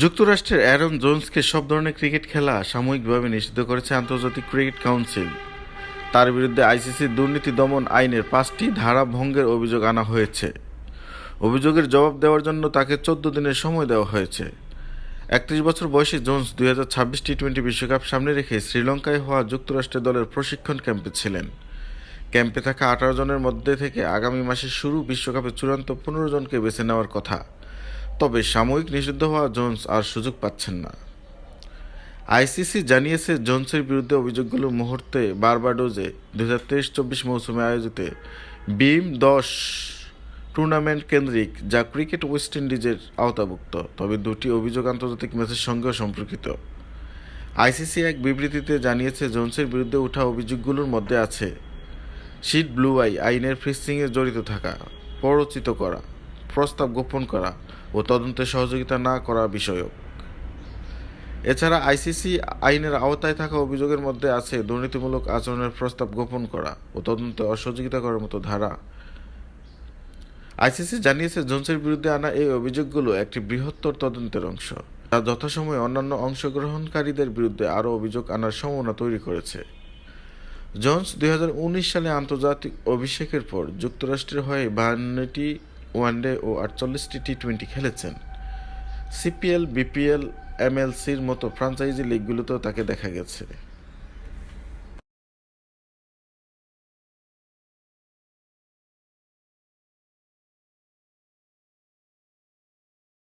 যুক্তরাষ্ট্রের অ্যারন জোন্সকে সব ধরনের ক্রিকেট খেলা সাময়িকভাবে নিষিদ্ধ করেছে আন্তর্জাতিক ক্রিকেট কাউন্সিল। তার বিরুদ্ধে আইসিসির দুর্নীতি দমন আইনের পাঁচটি ধারা ভঙ্গের অভিযোগ আনা হয়েছে। অভিযোগের জবাব দেওয়ার জন্য তাকে চোদ্দ দিনের সময় দেওয়া হয়েছে। একত্রিশ বছর বয়সী জোন্স দুই হাজার ছাব্বিশ টি টোয়েন্টি বিশ্বকাপ সামনে রেখে শ্রীলঙ্কায় হওয়া যুক্তরাষ্ট্রের দলের প্রশিক্ষণ ক্যাম্পে ছিলেন। ক্যাম্পে থাকা আঠারো জনের মধ্যে থেকে আগামী মাসের শুরু বিশ্বকাপের চূড়ান্ত পনেরো জনকে বেছে নেওয়ার কথা। তবে সাময়িক নিষিদ্ধ হওয়া জোন্স আর সুযোগ পাচ্ছেন না। আইসিসি জানিয়েছে জোন্সের বিরুদ্ধে অভিযোগগুলো মুহূর্তে বারবাডোজে দু হাজার তেইশ চব্বিশ মৌসুমে আয়োজিত বিম দশ টুর্নামেন্ট কেন্দ্রিক যা ক্রিকেট ওয়েস্ট ইন্ডিজের আওতাভুক্ত, তবে দুটি অভিযোগ আন্তর্জাতিক ম্যাচের সঙ্গেও সম্পর্কিত। আইসিসি এক বিবৃতিতে জানিয়েছে, জোন্সের বিরুদ্ধে ওঠা অভিযোগগুলোর মধ্যে আছে শিট ব্লু আই, আইনের ফিক্সিংয়ে জড়িত থাকা প্ররোচিত করা, প্রস্তাব গোপন করা ও তদন্তে সহযোগিতা না করা বিষয়ক। এছাড়া আইসিসি আইনের আওতায় থাকা অভিযোগের মধ্যে আছে দুর্নীতিমূলক আচরণের প্রস্তাব গোপন করা ও তদন্তে অসহযোগিতা করার মতো ধারা। আইসিসি জানিয়েছে, জোনসের বিরুদ্ধে আনা এই অভিযোগগুলো একটি বৃহত্তর তদন্তের অংশ। যা যথাসময়ে অন্যান্য অংশগ্রহণকারীদের বিরুদ্ধে আরও অভিযোগ আনার সম্ভাবনা তৈরি করেছে। জোন্স দুই সালে আন্তর্জাতিক অভিষেকের পর যুক্তরাষ্ট্রের হয়ে বাহান্নটি ওয়ানডে ও আটচল্লিশটি টি টোয়েন্টি খেলেছেন। সিপিএল, বিপিএল, এমএলসির মতো ফ্রাঞ্চাইজি লিগগুলোতেও তাকে দেখা গেছে।